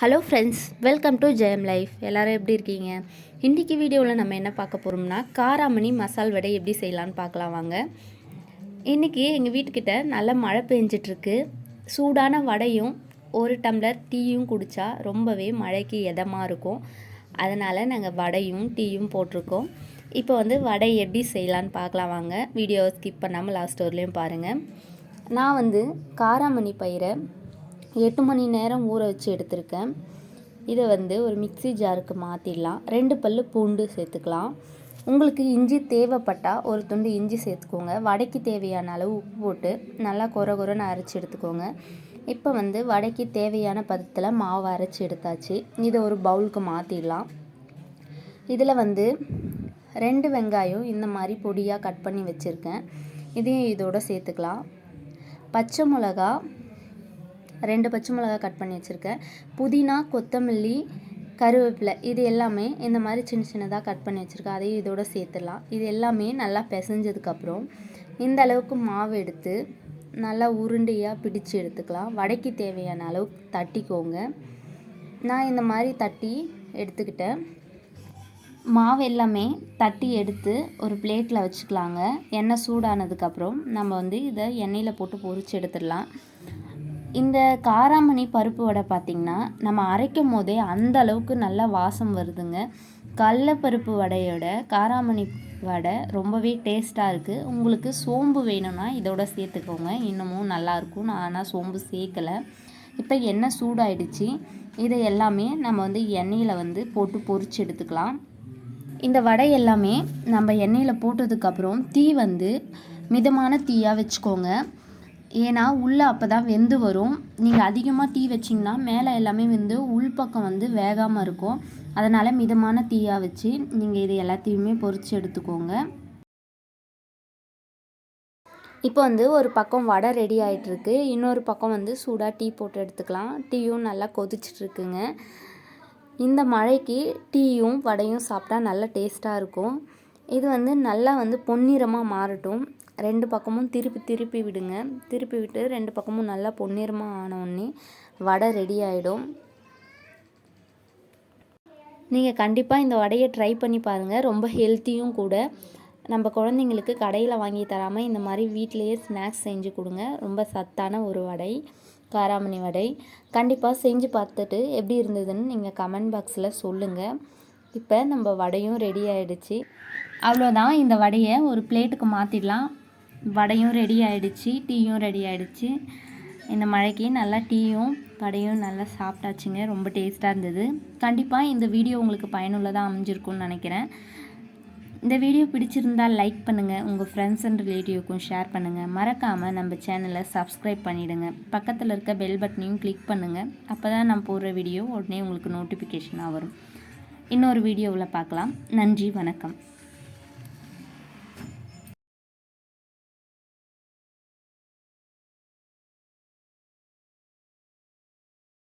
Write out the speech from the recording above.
Hello friends welcome to Jayam life எல்லோரும் எப்படி இருக்கீங்க? இன்றைக்கி வீடியோவில் நம்ம என்ன பார்க்க போகிறோம்னா காராமணி மசால் வடை எப்படி செய்யலான்னு பார்க்கலாம் வாங்க. இன்றைக்கி எங்கள் வீட்டுக்கிட்ட நல்ல மழை பெஞ்சிட்ருக்கு. சூடான வடையும் ஒரு டம்ளர் டீயும் குடித்தா ரொம்பவே மழைக்கு இதமாக இருக்கும். அதனால் நாங்கள் வடையும் டீயும் போட்டிருக்கோம். இப்போ வந்து வடை எப்படி செய்யலான்னு பார்க்கலாம் வாங்க. வீடியோவை ஸ்கிப் பண்ணாமல் லாஸ்ட் வரலையும் பாருங்கள் நான் வந்து காராமணி பயிரை எட்டு மணி நேரம் ஊற வச்சு எடுத்திருக்கேன். இதை வந்து ஒரு மிக்சி ஜாருக்கு மாற்றிடலாம் ரெண்டு பல் பூண்டு சேர்த்துக்கலாம். உங்களுக்கு இஞ்சி தேவைப்பட்டால் ஒரு துண்டு இஞ்சி சேர்த்துக்கோங்க. வடைக்கு தேவையான அளவு உப்பு போட்டு நல்லா குற குறைன்னு அரைச்சி எடுத்துக்கோங்க. இப்போ வந்து வடைக்கு தேவையான பதத்தில் மாவு அரைச்சி எடுத்தாச்சு. இதை ஒரு பவுலுக்கு மாற்றிடலாம் இதில் வந்து ரெண்டு வெங்காயம் இந்த மாதிரி பொடியாக கட் பண்ணி வச்சுருக்கேன். இதையும் இதோடு சேர்த்துக்கலாம். பச்சை மிளகா ரெண்டு பச்சை மிளகா கட் பண்ணி வச்சுருக்கேன். புதினா கொத்தமல்லி கருவேப்பிலை இது எல்லாமே இந்த மாதிரி சின்ன சின்னதாக கட் பண்ணி வச்சுருக்கேன். அதையும் இதோட சேர்த்துடலாம். இது எல்லாமே நல்லா பிசைஞ்சதுக்கப்புறம் இந்த அளவுக்கு மாவு எடுத்து நல்லா உருண்டையாக பிடிச்சு எடுத்துக்கலாம். வடைக்கு தேவையான அளவுக்கு தட்டிக்கோங்க. நான் இந்த மாதிரி தட்டி எடுத்துக்கிட்டேன். மாவு எல்லாமே தட்டி எடுத்து ஒரு பிளேட்டில் வச்சுக்கலாங்க. எண்ணெய் சூடானதுக்கப்புறம் நம்ம வந்து இதை எண்ணெயில் போட்டு பொறிச்சு எடுத்துடலாம். இந்த காராமணி பருப்பு வடை பார்த்திங்கன்னா நம்ம அரைக்கும் போதே அந்த அளவுக்கு நல்லா வாசம் வருதுங்க. கடலப்பருப்பு வடையோட காராமணி வடை ரொம்பவே டேஸ்ட்டாக இருக்குது உங்களுக்கு சோம்பு வேணும்னா இதோட சேர்த்துக்கோங்க. இன்னமும் நல்லாயிருக்கும் நான் ஆனால் சோம்பு சேர்க்கலை. இப்போ எண்ணெய் சூடாயிடுச்சு. இதை எல்லாமே நம்ம வந்து எண்ணெயில் வந்து போட்டு பொறிச்சு எடுத்துக்கலாம். இந்த வடை எல்லாமே நம்ம எண்ணெயில் போட்டதுக்கப்புறம் தீ வந்து மிதமான தீயாக வச்சுக்கோங்க. ஏன்னா உள்ளே அப்போ தான் வெந்து வரும். நீங்கள் அதிகமாக தீ வச்சிங்கன்னா மேலே எல்லாமே வந்து உள்பக்கம் வந்து வேகாமல் இருக்கும். அதனால் மிதமான தீயாக வச்சு நீங்கள் இது எல்லாத்தையுமே பொறிச்சு எடுத்துக்கோங்க. இப்போ வந்து ஒரு பக்கம் வடை ரெடி ஆகிட்டுருக்கு இன்னொரு பக்கம் வந்து சூடாக டீ போட்டு எடுத்துக்கலாம். டீயும் நல்லா கொதிச்சிட்ருக்குங்க இந்த மழைக்கு டீயும் வடையும் சாப்பிட்டா நல்லா டேஸ்ட்டாக இருக்கும். இது வந்து நல்லா வந்து பொன்னிறமாக மாறட்டும். ரெண்டு பக்கமும் திருப்பி திருப்பி விடுங்க. திருப்பி விட்டு ரெண்டு பக்கமும் நல்லா பொன்னிறமாக ஆனவுடனே வடை ரெடி ஆகிடும் நீங்கள் கண்டிப்பாக இந்த வடையை ட்ரை பண்ணி பாருங்கள் ரொம்ப ஹெல்த்தியும் கூட. நம்ம குழந்தைங்களுக்கு கடையில் வாங்கி தராமல் இந்த மாதிரி வீட்டிலையே ஸ்நாக்ஸ் செஞ்சு கொடுங்க. ரொம்ப சத்தான ஒரு வடை காராமணி வடை. கண்டிப்பாக செஞ்சு பார்த்துட்டு எப்படி இருந்ததுன்னு நீங்கள் கமெண்ட் பாக்ஸில் சொல்லுங்கள் இப்போ நம்ம வடையும் ரெடி ஆகிடுச்சு அவ்வளோதான் இந்த வடையை ஒரு பிளேட்டுக்கு மாற்றிடலாம் வடையும் ரெடி ஆகிடுச்சி டீயும் ரெடி ஆகிடுச்சி இந்த மழைக்கு நல்லா டீயும் வடையும் நல்லா சாப்பிட்டாச்சுங்க. ரொம்ப டேஸ்ட்டாக இருந்தது. கண்டிப்பாக இந்த வீடியோ உங்களுக்கு பயனுள்ளதாக அமைஞ்சிருக்கும்னு நினைக்கிறேன். இந்த வீடியோ பிடிச்சிருந்தால் லைக் பண்ணுங்கள் உங்கள் ஃப்ரெண்ட்ஸ் அண்ட் ரிலேட்டிவ்க்கும் ஷேர் பண்ணுங்கள் மறக்காமல் நம்ம சேனலை சப்ஸ்கிரைப் பண்ணிவிடுங்க பக்கத்தில் இருக்க பெல் பட்டனையும் கிளிக் பண்ணுங்கள் அப்போ தான் நான் போடுற வீடியோ உடனே உங்களுக்கு நோட்டிஃபிகேஷனாக வரும். இன்னொரு வீடியோவில் பார்க்கலாம். நன்றி வணக்கம்.